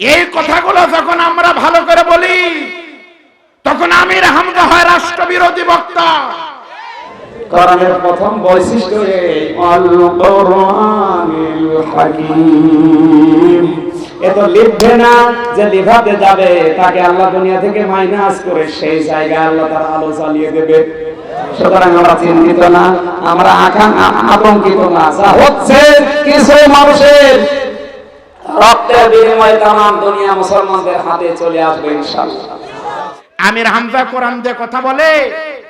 এই কথাগুলো যখন আমরা ভালো করে বলি, তখন আমির হামজা হয় রাষ্ট্রবিরোধী বক্তা। প্রথম বৈশিষ্ট্য লিখবে না যে লিভাতে যাবে, তাকে আল্লাহ দুনিয়া থেকে মাইনাস করে সেই জায়গায় আল্লাহ তার আলো চালিয়ে দেবে। সুতরাং আমরা চিন্তিত না, আমরা আতঙ্কিত না। যা হচ্ছে, কিছু মানুষের রক্তের বিনিময়ে তামাম দুনিয়া মুসলমানদের হাতে চলে আসবে ইনশাআল্লাহ। আমির হামজা কোরআন দিয়ে কথা বলে,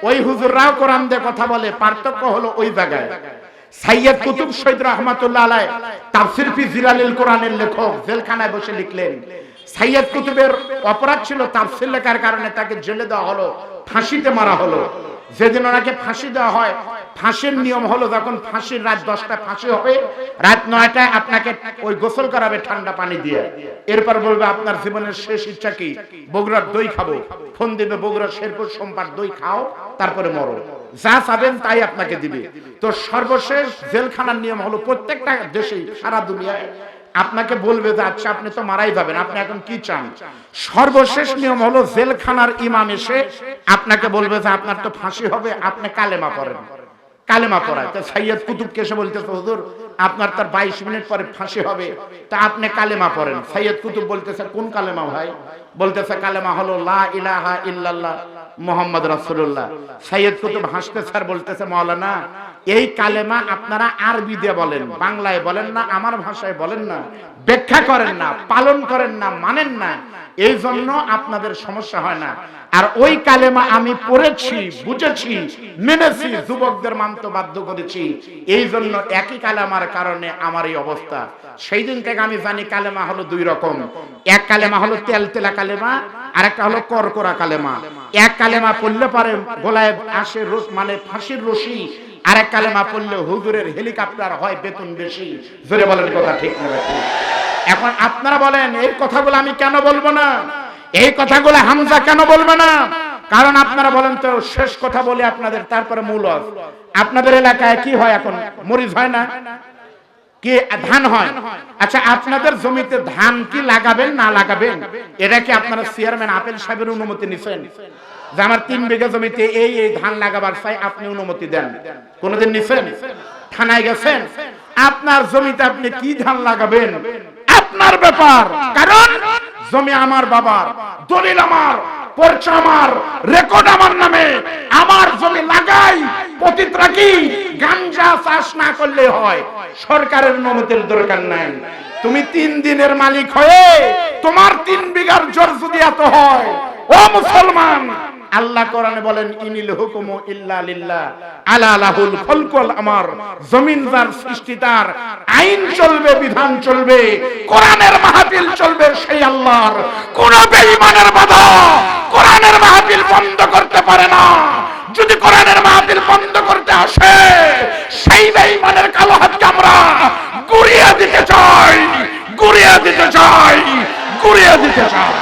ওই হুজুররাও কোরআন দিয়ে কথা বলে, পার্থক্য হলো ওই জায়গায়। সাইয়্যদ কুতুব শহীদ রহমাতুল্লাহ আলাই তাফসির ফি জিলালিল কোরআনের লেখক, জেলখানায় বসে লিখলেন সাইয়্যদ কুতুবের অপরাধ ছিল তাফসির লেখার কারণে তাকে জেলে দেওয়া হলো, ফাঁসিতে মারা হলো। যেদিন ওনাকে ফাঁসি দেওয়া হয় ফাঁসির নিয়ম হলো যখন ফাঁসির রাত দশটায় ফাঁসি হবে, রাত নয়টায় আপনাকে ওই গোসল করাবে ঠান্ডা পানি দিয়ে। এরপর বলবে, আপনার জীবনের শেষ ইচ্ছা কি? বগুড়ার দই খাব। ফোন দিবে, বগুড়ার শেরপুর সোমবার দই খাও, তারপরে মরো। যা চাবেন তাই আপনাকে দিবে। তো সর্বশেষ জেলখানার নিয়ম হলো প্রত্যেকটা দেশেই সারা দুনিয়ায় আপনাকে বলবে যে আচ্ছা আপনি তো মারাই যাবেন, আপনি এখন কি চান? সর্বশেষ নিয়ম হলো জেলখানার ইমাম এসে আপনাকে বলবে যে, আপনার তো ফাঁসি হবে, আপনি কালেমা পড়েন। কালেমা পড়ায়। তো সৈয়দ কুতুবকে এসে বলতেছে হুজুর আপনার তার বাইশ মিনিট পরে ফাঁসি হবে তা আপনি কালেমা পড়েন। সৈয়দ কুতুব বলতেছে কোন কালেমা ভাই? বলতেছে কালেমা হলো লা ইলাহা ইল্লাল্লাহ মোহাম্মদ রাসূলুল্লাহ। সৈয়দ কুতুব হাসতে স্যার বলতেছে মাওলানা এই কালেমা আপনারা আরবি দিয়ে বলেন বাংলায় বলেন না আমার ভাষায় বলেন না ব্যাখ্যা করেন না পালন করেন না মানেন না। এই জন্য আপনাদের সমস্যা হয় না। আর ওই কালেমা আমি পড়েছি, বুঝেছি, মেনেছি, যুবকদের মানতে বাধ্য করেছি। এই জন্য একই কালেমার কারণে আমার এই অবস্থা। সেই দিন থেকে আমি জানি কালেমা হলো দুই রকম। এক কালেমা হলো তেল তেলা কালেমা, আর একটা হলো করকরা কালেমা। এক কালেমা পড়লে পারে গোলায় আসে মানে ফাঁসির রশি আর এক কালেমা পড়লে হুজুরের হেলিকপ্টার হয় বেতন বেশি। জোরে বলেন কথা ঠিক না এখন আপনারা বলেন, এই কথাগুলো আমি কেন বলব না? এই কথাগুলো হামজা কেন বলবে না? কারণ আপনারা বলেন তো, শেষ কথা বলে আপনাদের, তারপরে মূল আপনাদের এলাকায় কি হয় এখন? মরিচ হয় না? কি ধান হয়? আচ্ছা আপনাদের জমিতে ধান কি লাগাবেন, না লাগাবেন? এটা কি আপনারা চেয়ারম্যান আপেল সাহেবের অনুমতি নিছেন? যে আমার তিন বিঘা জমিতে এই এই ধান লাগাবার চাই, আপনি অনুমতি দেন। কোনদিন নিছেন? থানায় গেছেন? আপনার জমিতে আপনি কি ধান লাগাবেন? আপনার ব্যাপার। কারণ জমি আমার বাবার, দলিল আমার, পরিচয় আমার রেকর্ড আমার নামে। আমার জমি লাগাই, পতিত রাখি, গাঞ্জা চাষ না করলে হয়। সরকারের অনুমতির দরকার নাই। তুমি তিন দিনের মালিক হয়ে তোমার তিন বিঘার জোর যদি এত হয়, ও মুসলমান আল্লাহ কোরআনে বলেন, ইনিল হুকুমু ইল্লা লিল্লাহ। আলা লাহুল খলকুল আমার। জমিন যার সৃষ্টি তার, আইন চলবে, বিধান চলবে, কোরআনের মাহফিল চলবে সেই আল্লাহর। কোন বেঈমানের বাধা কোরআনের মাহফিল বন্ধ করতে পারে না। যদি কোরআনের মাহফিল বন্ধ করতে আসে, সেই বেঈমানের কালো হাতকে আমরা গুড়িয়ে দিতে চাই, গুড়িয়ে দিতে চাই, গুড়িয়ে দিতে চাই।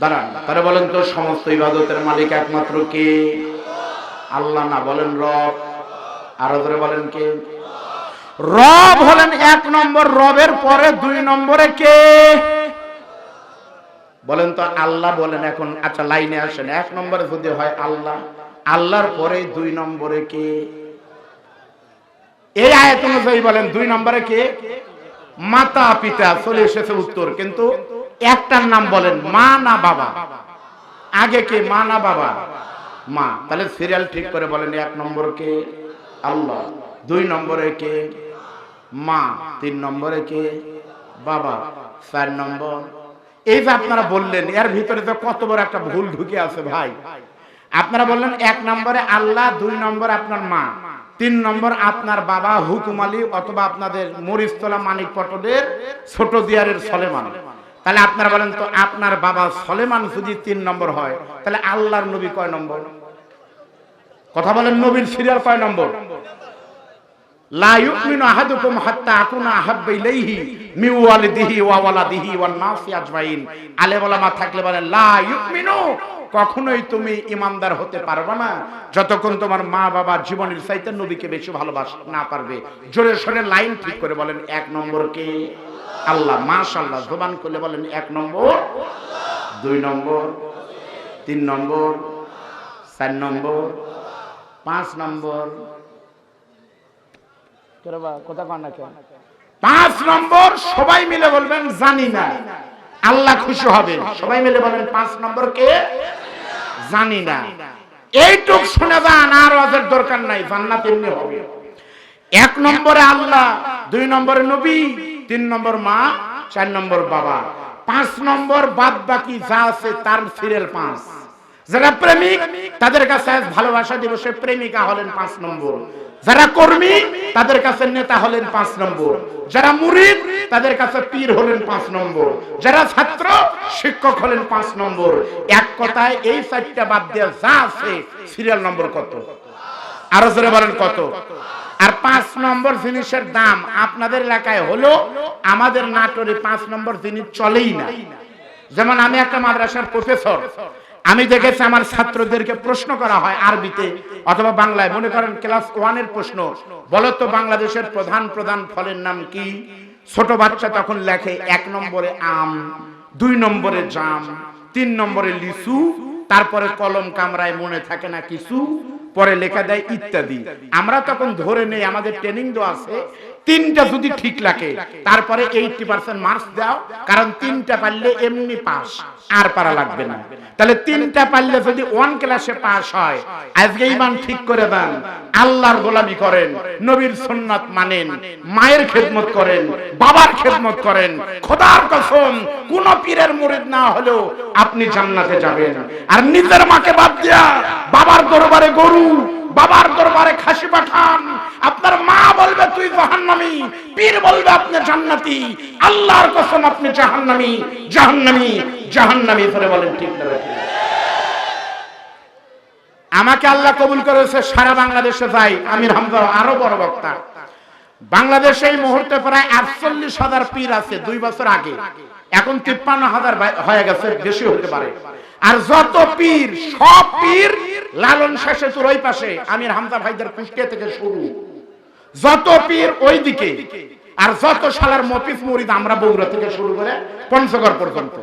দাঁড়ান তারা বলেন তো সমস্ত ইবাদতের মালিক একমাত্র কে? আল্লাহ না বলেন রব। আরও ধরে বলেন কে? রব হলেন এক নম্বর, রবের পরে দুই নম্বরে কে? বলেন তো আল্লাহ বলেন এখন আচ্ছা লাইনে আসেন, এক নম্বরে যদি হয় আল্লাহ, আল্লাহর পরে দুই নম্বরে কে? এই আয়াত অনুযায়ী বলেন, দুই নম্বরে কে? মাতা পিতা চলে এসেছে উত্তর, কিন্তু একটার নাম বলেন মা না বাবা। আগে কে? মা না বাবা? মা। তাহলে সিরিয়াল ঠিক করে বলেন, এক নম্বর কে? আল্লাহ। দুই নম্বরে কে? মা। তিন নম্বরে কে? বাবা। চার নম্বর। এই যে আপনারা বললেন, এর ভিতরে তো কত বড় একটা ভুল ঢুকে আছে ভাই। আপনারা বললেন এক নম্বরে আল্লাহ, দুই নম্বরে আপনার মা। তিন নম্বর, আপনার বাবা হুকুম আলী অথবা আপনাদের মরিস্তলা মানিক পটলের ছোট দিয়ারের সলেমান। তাহলে আপনারা বলেন তো, আপনার বাবা সলেমান যদি তিন নম্বর হয়, তাহলে আল্লাহর নবী কয় নম্বর? কথা বলেন নবীর সিরিয়াল কয় নম্বর? লা থাকলে বলেন কখনোই তুমি ইমানদার হতে পারবে না। যতক্ষণ তোমার মা বাবা জীবনের চাইতে নবীকে বেশি ভালোবাস না পারবে। জোরে সোরে লাইন ঠিক করে বলেন এক নম্বর কে? আল্লাহ মাশাআল্লাহ জবান খুলে বলেন এক নম্বর। দুই নম্বর। তিন নম্বর। চার নম্বর। পাঁচ নম্বর। পাঁচ নম্বর সবাই মিলে বলবেন জানি না। আল্লাহ খুশি হবে। সবাই মিলে বলেন, পাঁচ নম্বর কে? জানি না। এইটুক শুনে যান, আর ওয়াজের দরকার নাই, জান্নাত এমনি হবে। এক নম্বরে আল্লাহ, দুই নম্বরে নবী, তিন নম্বর মা, চার নম্বর বাবা। পাঁচ নম্বর বাদ বাকি যা আছে তার সিরিয়াল পাঁচ। যারা প্রেমিক, তাদের কাছে ভালোবাসা দিবসে প্রেমিকা হলেন পাঁচ নম্বর। যারা কর্মী, তাদের কাছে নেতা হলেন পাঁচ নম্বর। যারা মুরিদ, তাদের কাছে পীর হলেন পাঁচ নম্বর। যারা ছাত্র, শিক্ষক হলেন পাঁচ নম্বর। এক কথায় এই চারটা বাদ দিয়ে যা আছে সিরিয়াল নম্বর কত? আরও জোরে বলেন কত? আর পাঁচ নম্বর জিনিসের দাম আপনাদের এলাকায় হলো, আমাদের নাটোরে পাঁচ নম্বর জিনিস চলেই না। যেমন আমি একটা মাদ্রাসার প্রফেসর আমি দেখেছি আমার ছাত্রদেরকে প্রশ্ন করা হয় আরবিতে অথবা বাংলায়। মনে করেন ক্লাস ওয়ানের প্রশ্ন। বলো তো বাংলাদেশের প্রধান প্রধান ফলের নাম কি? ছোট বাচ্চা তখন লেখে এক নম্বরে আম, দুই নম্বরে জাম, তিন নম্বরে লিচু, তারপরে কলম কামরায় মনে থাকে না কিছু, পরে লেখা দেয় ইত্যাদি। আমরা তখন ধরে নেই, আমাদের ট্রেনিং দেওয়া আছে, তিনটা যদি ঠিক লাগে, তারপরে এইটি পার্সেন্ট মার্কস দাও, কারণ তিনটা পারলে এমনি পাস আর পারা লাগবে না। তাহলে তিনটা পারলে যদি ওয়ান ক্লাসে পাস হয়, আজকে ইমান ঠিক করে দেন। আল্লাহর গোলামি করেন, নবীর সুন্নাত মানেন, মায়ের খেদমত করেন, বাবার খেদমত করেন। খোদার কসম, কোন পীরের মুরিদ না হলেও আপনি জান্নাতে যাবেন। আর নিজের মাকে বাদ দিয়া বাবার দরবারে গরু, বাবার দরবারে খাসি পাঠান। আপনার মা বলবে, তুই জাহান্নামী। পীর বলবে, আপনি জান্নাতি। আল্লাহর কসম, আপনি জাহান্নামী। জাহান্নামী। জাহান্নামী ধরে বলেন, ঠিক না আমাকে আল্লাহ কবুল করেছে সারা বাংলাদেশে যাই আমির হামজা আরও বড় বক্তা। বাংলাদেশে এই মুহূর্তে প্রায় আটচল্লিশ হাজার পীর আছে, দুই বছর আগে। এখন তিপ্পান্ন হাজার হয়ে গেছে, বেশি হতে পারে। আর যত পীর, সব পীর লালন শেষে তোর ওই পাশে, আমির হামজা ভাইদের কুষ্টিয়া থেকে শুরু। যত পীর ওই দিকে, আর যত সালার মফিস মুরিদ আমরা বগুড়া থেকে শুরু করে পঞ্চগড় পর্যন্ত।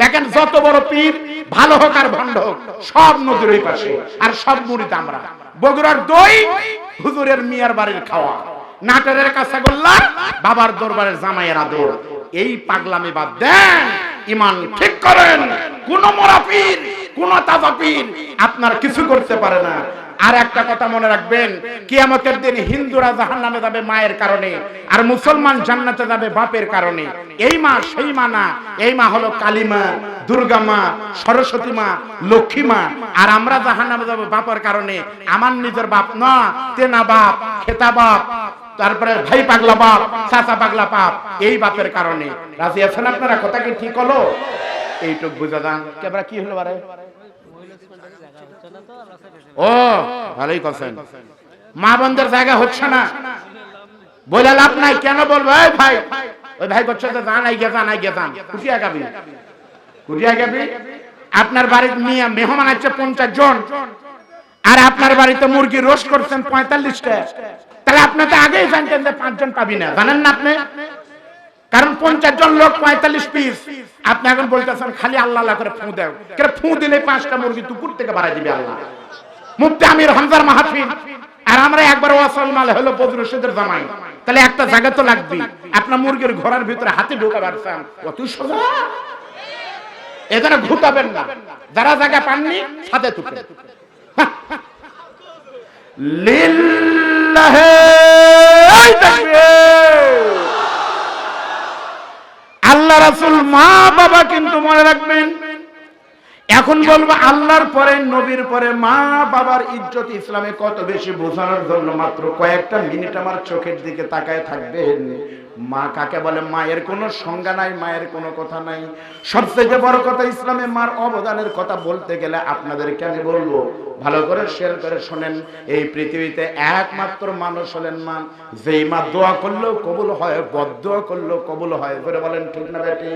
দেখেন, যত বড় পীর, ভালো হোক আর ভণ্ড হোক, সব নদীর ওই পাশে, আর সব মুরিদ আমরা। বগুড়ার দই, হুজুরের মিয়ার বাড়ির খাওয়া। নাটোরের কাঁচাগোল্লা বাবার দরবারের জামাইয়ের আদর। এই পাগলামি বাদ দেন, ইমান ঠিক করেন। কোন মোরাফির কোন তাজাপীর আপনার কিছু করতে পারে না। আর একটা কথা মনে রাখবেন, কিয়ামতের দিন হিন্দুরা জাহান্নামে যাবে মায়ের কারণে আর মুসলমান জান্নাতে যাবে বাপের কারণে। এই মা সেই মা না, এই মা হলো কালী মা, দুর্গা মা, সরস্বতী মা, লক্ষ্মী মা। আর আমরা জাহান্নামে যাব বাপের কারণে। আমার নিজের বাপ না, তেনা বাপ, খেতা বাপ, তারপরে ভাই পাগলা বাপ, চাচা পাগলা বাপ, এই বাপের কারণে। রাজি আছেন আপনারা? কথা কি ঠিক হলো? এইটুক বুঝা যান। কি হলো বারে? ও, ভালোই কথা মা বোনদের জায়গা হচ্ছে না। বলে লাভ নাই, কেন বলব? এই ভাই, ওই ভাই করছে তো জানাই গে জানাই গে জান। কুটিয়া গাবি? কুটিয়া গাবি? আপনার বাড়ির নিয়ে মেহমান আছে পঞ্চাশ জন। আর আপনার বাড়িতে মুরগি রোস্ট করছেন পঁয়তাল্লিশটা। তাহলে আপনি তো আগেই জানতেন যে পাঁচজন পাবি না। জানেন না আপনি? কারণ পঞ্চাশ জন লোক পঁয়তাল্লিশ পিস। আপনি এখন বলতেছেন, খালি আল্লাহ আল্লাহ করে ফু দেও। কেন ফু দিলে পাঁচটা মুরগি দুপুর থেকে বাড়াই দিবে আল্লাহ? মুফতি আমির হামজার মাহফিল আর আমরা একবার ওয়াসাল মাল হলো বদর রশিদের জামাই। তাহলে একটা জায়গা তো লাগবে। আপনার মুরগির ঘোড়ার ভিতরে হাতে ঢোকা পারছেন অত সোজা। এখানে ঘুতাবেন না। যারা জায়গা পাননি, সাথে তাকবীর আল্লাহ রাসূল মা বাবা কিন্তু মনে রাখবেন এখন বলব, আল্লাহর পরে, নবীর পরে, মা বাবার ইজ্জত ইসলামে কত বেশি বোঝানোর জন্য মাত্র কয়েকটা মিনিট আমার চোখের দিকে তাকায় থাকবেন। মা কাকে বলে? মায়ের কোনো সংজ্ঞা নাই, মায়ের কোনো কথা নাই। সবথেকে বড় কথা ইসলামে মার অবদানের কথা বলতে গেলে আপনাদেরকে আমি বলব, ভালো করে শেয়ার করে শোনেন, এই পৃথিবীতে একমাত্র মানুষ হলেন মা। যেই মা দোয়া করলেও কবুল হয় বদোয়া করলেও কবুল হয়। করে বলেন ঠিক না বেটি?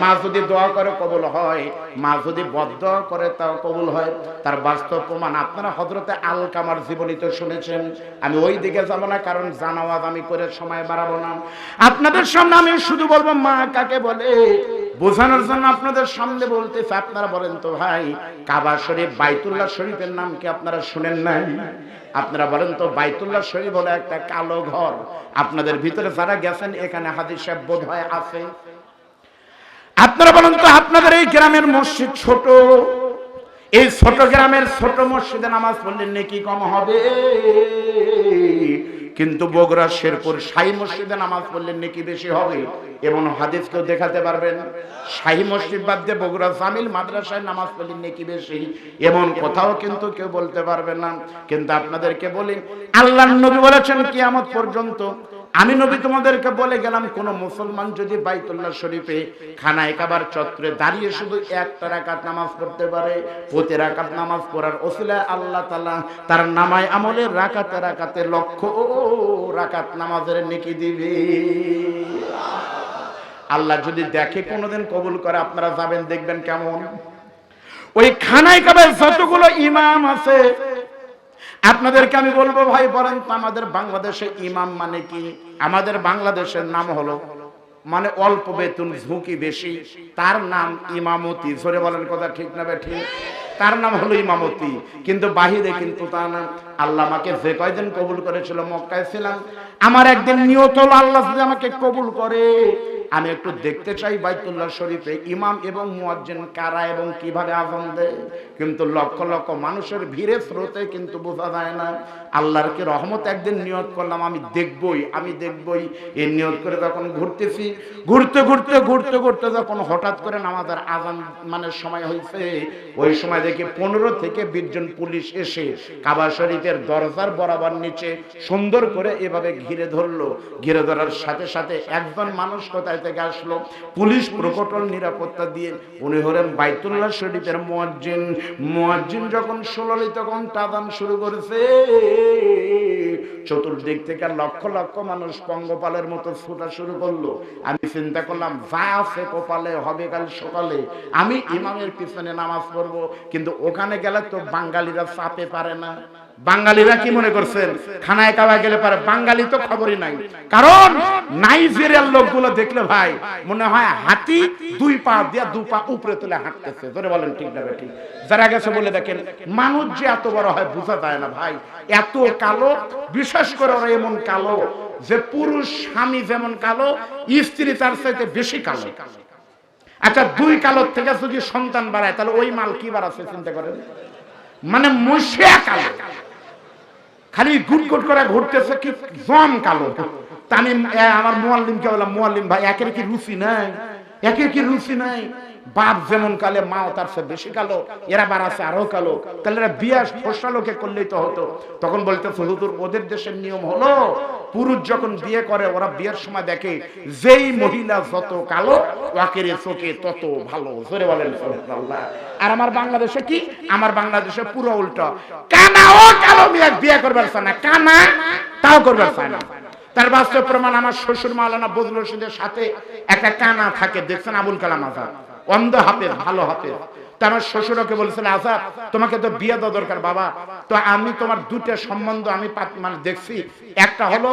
মা যদি দোয়া করে কবুল হয়, মা যদি বদ্ধ করে তাও কবুল হয়। তার বাস্তব প্রমাণ আপনারা হজরতে আল কামার জীবনীতে শুনেছেন। আমি ওই দিকে যাব না, কারণ জানাওয়াজ আমি করে সময় বাড়াবো না। আপনাদের সামনে আমি শুধু বলব, মা কাকে বলে? বোঝানোর জন্য আপনাদের সামনে বলতেছে, আপনারা বলেন তো ভাই, কাবা শরীফ, বাইতুল্লাহ শরীফের নাম কি আপনারা শুনেন নাই? আপনারা বলেন তো বাইতুল্লাহ শরীফ হলো একটা কালো ঘর। আপনাদের ভিতরে যারা গেছেন, এখানে হাদিস সাহেব বোধ হয় আছে। আপনারা বলেন তো আপনাদের এই গ্রামের মসজিদ ছোট। এই ছোট গ্রামের ছোট মসজিদে নামাজ পড়লে নাকি কম হবে? কিন্তু বগুড়া শেরপুর শাহী মসজিদে নামাজ পড়লেন নাকি বেশি হবে? এবং হাদিস কেউ দেখাতে পারবেন? শাহী মসজিদ বাদ দিয়ে বগুড়া সামিল মাদ্রাসায় নামাজ পড়লেন নাকি বেশি? এমন কথাও কিন্তু কেউ বলতে পারবে না। কিন্তু আপনাদেরকে বলি আল্লাহ নবী বলেছেন কিয়ামত পর্যন্ত আমি নবী তোমাদেরকে বলে গেলাম, কোন মুসলমান যদি বাইতুল্লাহ শরীফে খানায় কাবার চত্বরে দাঁড়িয়ে শুধু একটা রাকাত নামাজ পড়তে পারে, প্রতি রাকাত নামাজ পড়ার ওসিলায় আল্লাহ তাআলা তার নামায় আমলের রাকাতে রাকাতে লক্ষ রাকাত নামাজের নেকি দিবে। আল্লাহ যদি দেখে কোনোদিন কবুল করে, আপনারা যাবেন, দেখবেন কেমন। ওই খানায় কাবার যতগুলো ইমাম আছে আপনাদেরকে আমি বলব ভাই, বলেন তো আমাদের বাংলাদেশে ইমাম মানে কি? আমাদের বাংলাদেশের নাম হলো মানে অল্প বেতন, ঝুঁকি বেশি। তার নাম ইমামতি। জোরে বলেন কথা ঠিক না ঠিক? তার নাম হলো ইমামতি। কিন্তু বাহিরে কিন্তু তার নাম আল্লাহ আমাকে যে কয়দিন কবুল করেছিল, মক্কায় ছিলাম। আমার একদিন নিয়ত হলো, আল্লাহ আমাকে কবুল করে। আমি একটু দেখতে চাই বাইতুল্লাহ শরীফে ইমাম এবং মুয়াজ্জিন কারা এবং কীভাবে আজান দেয়। কিন্তু লক্ষ লক্ষ মানুষের ভিড়ে স্রোতে কিন্তু বোঝা যায় না। আল্লাহর কি রহমত একদিন নিয়ত করলাম, আমি দেখবই আমি দেখবই। এই নিয়ত করে যখন ঘুরতেছি, ঘুরতে ঘুরতে ঘুরতে ঘুরতে যখন হঠাৎ করে নামাজের আজান মানে সময় হয়েছে, ওই সময় দেখি পনেরো থেকে বিশ জন পুলিশ এসে কাবা শরীফের দরজার বরাবর নিচে সুন্দর করে এভাবে ঘিরে ধরলো। ঘিরে ধরার সাথে সাথে একজন মানুষ কোথায় থেকে আসলো। পুলিশ প্রকটন নিরাপত্তা দিয়ে উনি হলেন বাইতুল্লাহ শরীফের মুয়াজ্জিন। মুয়াজ্জিন যখন ষোললি তখন টাদান শুরু করেছে। চতুর্দিক থেকে লক্ষ লক্ষ মানুষ পঙ্গপালের মতো ছুটা শুরু করল। আমি চিন্তা করলাম, যা আছে কপালে হবে কাল সকালে। আমি ইমামের পিছনে নামাজ পড়ব, কিন্তু ওখানে গেলে তো বাঙালিরা চাপে পারে না। বাঙালিরা কি মনে করছেন? খানায় কাবা গেলে পারে বাঙালি তো খবরই নাই। কারণ নাইজেরিয়ার লোকগুলো দেখলে ভাই, মনে হয় হাতি দুই পা দিয়া দু পা উপরে তুলে হাঁটতেছে। ধরে বলেন ঠিক না ঠিক যারা গেছে বলে দেখেন, মানুষ যে এত বড় হয় বোঝা যায় না ভাই। এত কালো, বিশেষ করে ওরা এমন কালো যে পুরুষ, স্বামী যেমন কালো, স্ত্রী তার চাইতে বেশি কালো। আচ্ছা দুই কালোর থেকে যদি সন্তান বাড়ায়, তাহলে ওই মাল কি বাড়াচ্ছে, চিন্তা করেন? মানে মশিয়া কালো। খালি গুট গুট করে ঘুরতেছে কি জম কালো। তানিম আমার মোয়াল্লিমকে বললাম, মোয়াল্লিম ভাই, একের কি রুচি নাই? একের কি রুচি নাই? বাপ যেমন কালে মাও, তার সে বেশি কালো, এরা বাড়াচ্ছে আরও কালো। তাহলে এরা বিয়া ফসলা লোকে করলেই তো হতো। তখন বলতে হুজুর, ওদের দেশের নিয়ম হলো, পুরুষ যখন বিয়ে করে, ওরা বিয়ের সময় দেখে, যেই মহিলা যত কালো, ওয়াকের চোখে তত ভালো। জোরে বলেন। আর আমার বাংলাদেশে কি? আমার বাংলাদেশে পুরো উল্টো। কানা ও কালো মেয়ে বিয়ে করবার চায় না। কানা তাও করবার চায় না। তার বাস্তব প্রমাণ আমার শ্বশুর মাওলানা বজলুর রশিদের সাথে একটা কানা থাকে, দেখছেন আবুল কালাম আজাদ। অন্ধ হাফেজ ভালো তা আমার শ্বশুরকে বলেছিল আজাদ তোমাকে তো বিয়ে দেওয়া দরকার, বাবা। তো আমি তোমার দুটা সম্বন্ধ আমি মানে দেখছি। একটা হলো,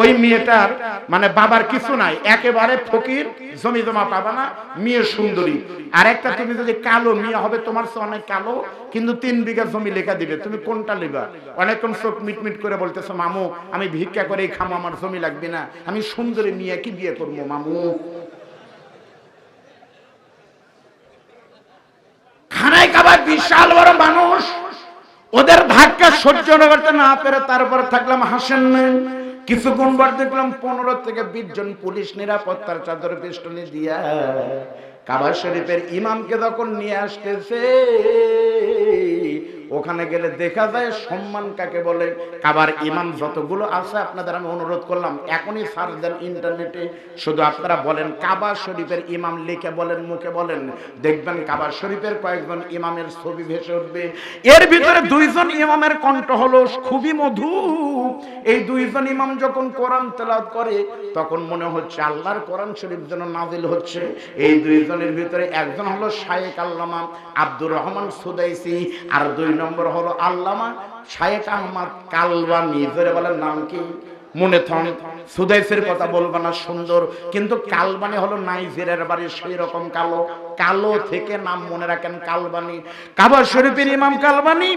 ওই মেয়েটার মানে বাবার কিছু নাই। একেবারে ফকির, জমি জমা পাবা না, মেয়ে সুন্দরী। আর একটা তুমি যদি কালো মেয়ে হবে, তোমার চেয়ে অনেক কালো, কিন্তু তিন বিঘা জমি লেখা দিবে। তুমি কোনটা লিবা? অনেকক্ষণ চোখ মিটমিট করে বলতেছো, মামু, আমি ভিক্ষা করে খামো, আমার জমি লাগবে না। আমি সুন্দরী মেয়ে, কি বিয়ে করব, মামু খানায় কাবার বিশাল বড় মানুষ। ওদের ধাক্কা সহ্য করতে না পেরে তারপরে থাকলাম হাসেন কিছুক্ষণ পর দেখলাম পনেরো থেকে বিশ জন পুলিশ নিরাপত্তার চাদর পিস্টলি দিয়া কাবা শরীফের ইমামকে যখন নিয়ে আসতেছে। ওখানে গেলে দেখা যায় সম্মান কাকে বলে? কাবার ইমাম যতগুলো আছে আপনাদের আমি অনুরোধ করলাম, এখনই সার্চ দেন ইন্টারনেটে, শুধু আপনারা বলেন কাবা শরীফের ইমাম লিখে বলেন, মুখে বলেন, দেখবেন কাবা শরীফের কয়েকজন ইমামের ছবি ভেসে উঠবে। এর ভিতরে দুইজন ইমামের কণ্ঠ হলো খুবই মধু। এই দুইজন ইমাম যখন কোরআন তেলাওয়াত করে, তখন মনে হচ্ছে আল্লাহর কোরআন শরীফ যেন নাজিল হচ্ছে। এই দুইজনের ভিতরে একজন হলো শায়েক আল্লামা আব্দুর রহমান সুদাইসি, আর দুই নম্বর হলো আল্লামা শায়েক আহমদ কালবানি ধরে বলেন নাম কি? মনে থন। সুদেশের কথা বলব না, সুন্দর। কিন্তু কালবানি হলো নাইজেরিয়ার বাড়ি সেই রকম কালো। কালো থেকে নাম মনে রাখেন কালবানি কাবা শরীফের ইমাম কালবানি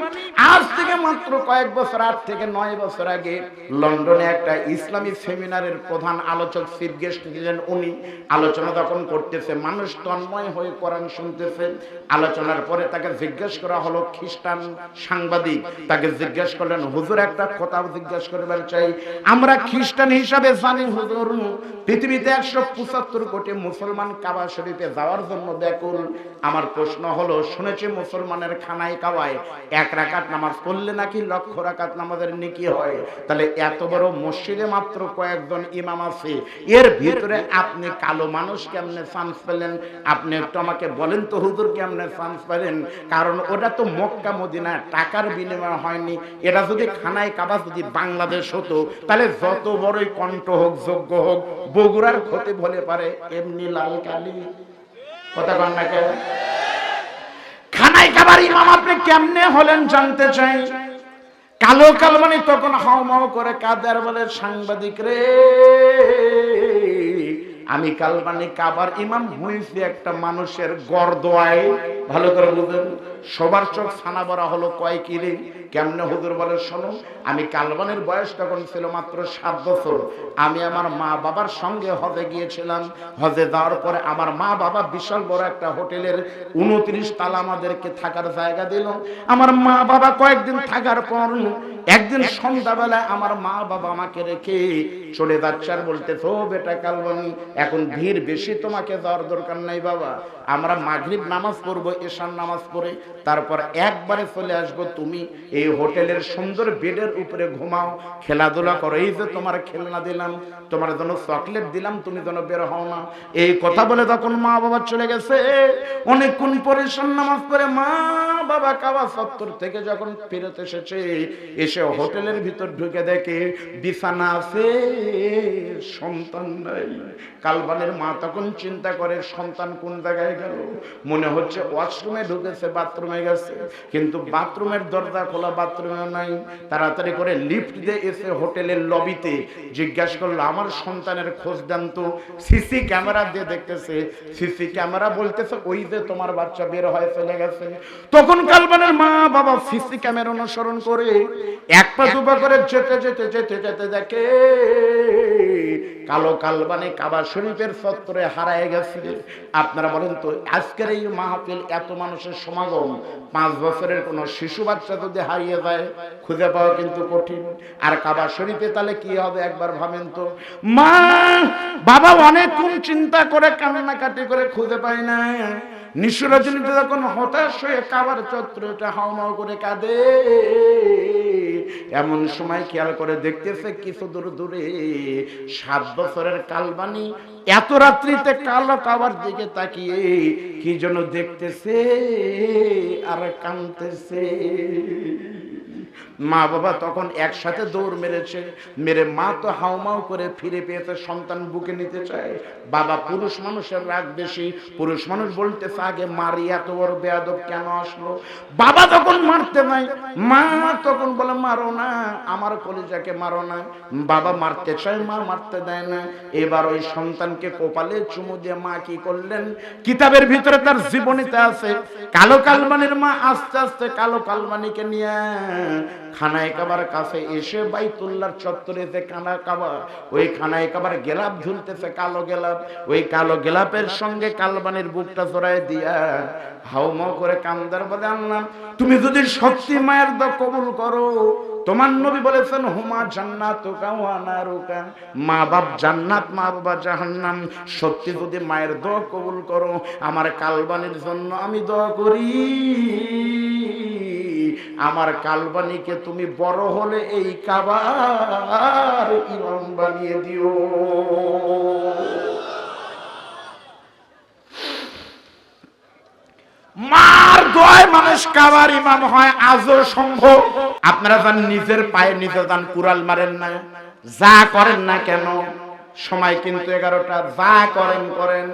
আজ থেকে মাত্র কয়েক বছর আট থেকে নয় বছর আগে লন্ডনে একটা ইসলামী সেমিনারের প্রধান আলোচক চিফ গেস্ট ছিলেন উনি। আলোচনা যখন করতেছে, মানুষ তন্ময় হয়ে কোরআন শুনতেছে। আলোচনার পরে তাকে জিজ্ঞেস করা হলো, খ্রিস্টান সাংবাদিক? তাকে জিজ্ঞেস করলেন, হুজুর, একটা কথা জিজ্ঞেস করবার চাই। আমরা খ্রিস্টান হিসাবে জানি, হুজুর, পৃথিবীতে একশো পঁচাত্তর কোটি মুসলমান কাবা শরীফে যাওয়ার জন্য ব্যাকুল আমার প্রশ্ন হলো, শুনেছি মুসলমানের খানায় কাবায় এক রাকাত নামাজ পড়লে নাকি লক্ষ রাকাত নামাজের নেকি হয়? তাহলে এত বড় মসজিদে মাত্র কয়েকজন ইমাম আছে। এর ভিতরে আপনি কালো মানুষ কেমনে চান্স পেলেন? আপনি একটু আমাকে বলেন তো, হুজুর কেমনে চান্স পেলেন? কারণ ওটা তো মক্কা মদিনা টাকার বিনিময় হয়নি। এটা যদি খানায় কাবা যদি বাংলাদেশ হতো, তাহলে যত বড়ই কণ্ঠ হোক, যোগ্য হোক, বগুড়ার ক্ষতি বলে পারে, এমনি লাল কালি। কথা কন না কেন? খানাই খাবার ইমাম আপনি কেমনে হলেন জানতে চাই? কালো কালমানি তখন হাউমাউ করে কাদের বলে, সাংবাদিক রে, আমি কালমানি কাবার ইমাম হয়েছি একটা মানুষের গর্দোয়ায় ভালো করে বুঝেন। সবার চোখ ছানা বড়া হলো কয় কিরে কেমনে হুজুর বলে, শোনো, আমি কালবানের বয়স তখন ছিল মাত্র সাত বছর। আমি আমার মা বাবার সঙ্গে হজে গিয়েছিলাম। হজে যাওয়ার পরে আমার মা বাবা বিশাল বড় একটা হোটেলের উনত্রিশ তালা আমাদেরকে থাকার জায়গা দিল। আমার মা বাবা কয়েকদিন থাকার পর, একদিন সন্ধ্যাবেলায় আমার মা বাবা আমাকে রেখে চলে যাচ্ছে আর বলতে তো বেটা কালবানি, এখন ভিড় বেশি তোমাকে যাওয়ার দরকার নাই বাবা। আমরা মাগরিব নামাজ পড়ব এশার নামাজ পড়ে, তারপর একবারে চলে আসব তুমি এই হোটেলের সুন্দর বেডের উপরে ঘুমাও, খেলাধুলা করো। এই যে তোমার খেলনা দিলাম, তোমার জন্য চকলেট দিলাম, তুমি যেন বের হও না। এই কথা বলে তখন মা বাবা চলে গেছে। অনেকক্ষণ পরে ঈশান নামাজ পড়ে, মা বাবা কাবা সত্তর থেকে যখন ফেরত এসেছে, এসে হোটেলের ভিতর ঢুকে দেখে, বিছানা আছে, সন্তান নাই। কালবানের মা তখন চিন্তা করে, সন্তান কোন জায়গায় গেল? মনে হচ্ছে ওয়াশরুমে ঢুকেছে বাথরুমে গেছে। কিন্তু বাথরুমের দরজা খোলা বাথরুমে নাই। তাড়াতাড়ি করে লিফট দিয়ে এসে হোটেলের লবিতে জিজ্ঞাসা করল, আমার সন্তানের খোঁজ দেন তো। সিসি ক্যামেরা দিয়ে দেখতেছে সিসি ক্যামেরা বলতেছে, ওই যে তোমার বাচ্চা বের হয়ে চলে গেছে। তখন কালবানের মা বাবা সিসি ক্যামেরা অনুসরণ করে, এক পা দুপা করে যেতে যেতে যেতে যেতে দেখে কালো কালবানে কাবা শরীফের সত্তরে হারায় গেছে। আপনারা বলেন তো, আজকের এই মাহফিল এত মানুষের সমাগম, পাঁচ বছরের কোনো শিশু বাচ্চা যদি হারিয়ে যায়, খুঁজে পাওয়া কিন্তু কঠিন। আর কাবা শরীফে তাহলে কি হবে একবার ভাবেন তো? মা, বাবা অনেকক্ষণ চিন্তা করে, কান্নাকাটি করে খুঁজে পায় না। নিঃস্বরজনীতে যখন হতাশ হয়ে কাবার চত্রটা হাওমাও করে কাঁদে। এমন সময় খেয়াল করে দেখতেছে কিছু দূর দূরে সাত বছরের কালবানি এত রাত্রিতে কালো কাবার দিকে তাকিয়ে কি যেন দেখতেছে আর কানতেছে মা বাবা তখন একসাথে দৌড় মেরেছে, মেরে মা তো হাউমাউ করে ফিরে পেয়েছে, সন্তান বুকে নিতে চায়। বাবা পুরুষ মানুষের রাগ বেশি, পুরুষ মানুষ বলতেছে, আগে মারি, এত বড় বেয়াদব কেন আসলো? বাবা তখন মারতে নাই, মা তখন বলে, মারো না, আমার কলিজাকে মারো না। বাবা মারতে চায়, মা মারতে দেয় না। এবার ওই সন্তানকে কোপালে চুমু দিয়ে মা কি করলেন? কিতাবের ভিতরে তার জীবনীতে আছে, কালো কালমানির মা আস্তে আস্তে কালো কালমানিকে নিয়ে খানায় কাবার কাছে এসে বাইতুল্লার চত্বরে যে কানা কাবা ওই খানায় কাবার গেলাপ ঝুলতেছে কালো গেলাপ। ওই কালো গেলাপের সঙ্গে কালবানির বুকটা জড়ায় দিয়া হাউমাউ করে কান্দার বলে আনলাম, তুমি যদি সত্যি মায়ের দ কবুল করো, তোমার নবী বলেছেন, হুমা জান্নাত মা বাপ জান্নাত, মা বাবা জাহান্নাম। সত্যি যদি মায়ের দোয়া কবুল করো, আমার কালবানির জন্য আমি দোয়া করি। আমার কালবানিকে তুমি বড় হলে এই কাবার ইমাম বানিয়ে দিও। মার মানুষ কাবার ইমাম হয়, আজও সম্ভব। আপনারা যান নিজের পায়ে নিজে যান, কুড়াল মারেন না। যা করেন না কেন? সময় কিন্তু এগারোটা, যা করেন করেন,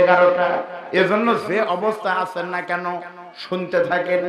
এগারোটা। এজন্য যে অবস্থা আছেন না কেন, শুনতে থাকেন।